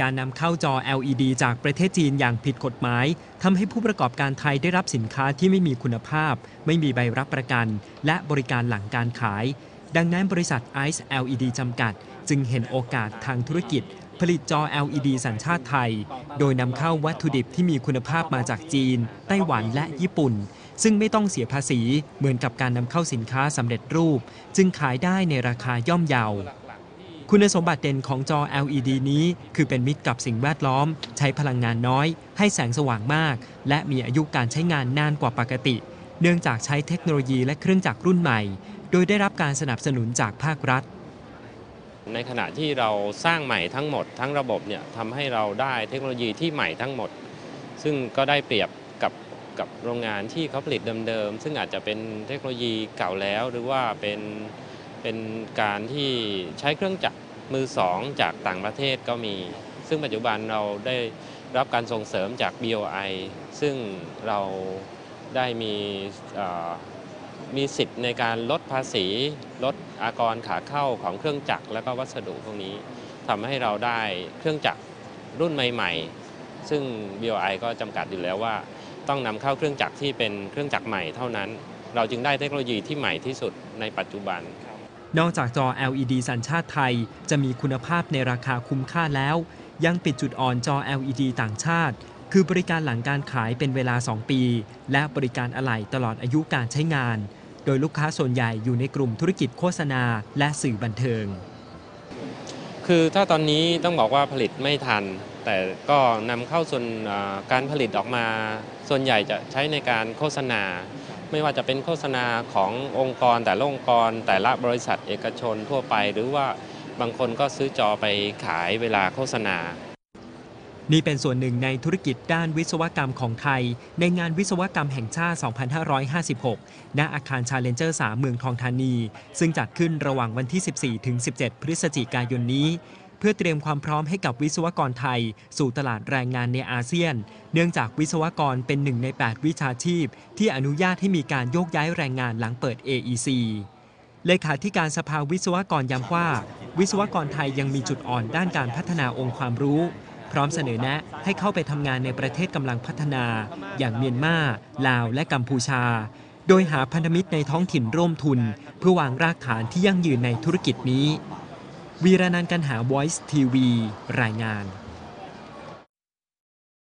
การนำเข้าจอ LED จากประเทศจีนอย่างผิดกฎหมายทำให้ผู้ประกอบการไทยได้รับสินค้าที่ไม่มีคุณภาพ ไม่มีใบรับประกัน และบริการหลังการขาย ดังนั้นบริษัท ICE LED จำกัด จึงเห็นโอกาสทางธุรกิจ ผลิตจอ LED สัญชาติไทย โดยนำเข้าวัตถุดิบที่มีคุณภาพมาจากจีน ไต้หวันและญี่ปุ่น ซึ่งไม่ต้องเสียภาษีเหมือนกับการนำเข้าสินค้าสำเร็จรูป จึงขายได้ในราคาย่อมเยา คุณสมบัติเด่นของจอ LED นี้ คือเป็นมิตรกับสิ่งแวดล้อม ใช้พลังงานน้อย ให้แสงสว่างมาก และมีอายุการใช้งานนานกว่าปกติ เนื่องจากใช้เทคโนโลยีและเครื่องจักรรุ่นใหม่ โดยได้รับการสนับสนุนจากภาครัฐ ในขณะที่เราสร้างใหม่ทั้งหมด ทั้งระบบเนี่ยทำให้เราได้เทคโนโลยีที่ใหม่ทั้งหมด ซึ่งก็ได้เปรียบกับกับโรงงานที่เขาผลิตเดิมๆซึ่งอาจจะเป็นเทคโนโลยีเก่าแล้ว หรือว่าเป็น เป็นการที่ใช้เครื่องจักรมือสองจากต่างประเทศก็มี ซึ่งปัจจุบันเราได้รับการส่งเสริมจาก BOI ซึ่งเราได้มีมีสิทธิ์ในการลดภาษี ลดอากรขาเข้าของเครื่องจักรและก็วัสดุพวกนี้ทำให้เราได้เครื่องจักรรุ่นใหม่ ๆ ซึ่ง BOI ก็จำกัดอยู่แล้วว่า ต้องนำเข้าเครื่องจักรที่เป็นเครื่องจักรใหม่เท่านั้น เราจึงได้เทคโนโลยีที่ใหม่ที่สุดในปัจจุบัน นอกจากจอ LED สัญชาติไทย จะมีคุณภาพในราคาคุ้มค่าแล้ว ยังปิดจุดอ่อนจอ LED ต่างชาติ คือบริการหลังการขายเป็นเวลา 2 ปี และบริการอะไหล่ตลอดอายุการใช้งาน โดยลูกค้าส่วนใหญ่อยู่ในกลุ่มธุรกิจโฆษณาและสื่อบันเทิง คือถ้าตอนนี้ต้องบอกว่าผลิตไม่ทัน แต่ก็นำเข้าส่วนการผลิตออกมา ส่วนใหญ่จะใช้ในการโฆษณา ไม่ว่าจะเป็นโฆษณาขององค์กรแต่ละองค์กร แต่ละบริษัทเอกชนทั่วไป หรือว่าบางคนก็ซื้อจอไปขายเวลาโฆษณา นี่เป็นส่วนหนึ่งในธุรกิจด้านวิศวกรรมของไทย ในงานวิศวกรรมแห่งชาติ 2556 ณ อาคารชาเลนเจอร์3เมืองทองธานี ซึ่งจัดขึ้นระหว่างวันที่ 14 ถึง 17 พฤศจิกายนนี้ เพื่อเตรียมความพร้อมให้กับวิศวกรไทย สู่ตลาดแรงงานในอาเซียน เนื่องจากวิศวกรเป็นหนึ่งใน 8 วิชาชีพ ที่อนุญาตให้มีการโยกย้ายแรงงานหลังเปิด AEC เลขาธิการสภาวิศวกรย้ำว่า วิศวกรไทยยังมีจุดอ่อนด้านการพัฒนาองค์ความรู้ พร้อมเสนอแนะให้เข้าไปทำงานในประเทศกำลังพัฒนา อย่างเมียนมา ลาว และกัมพูชา โดยหาพันธมิตรในท้องถิ่นร่วมทุน เพื่อวางรากฐานที่ยั่งยืนในธุรกิจนี้ วีรานันท์กันหา Voice TV รายงาน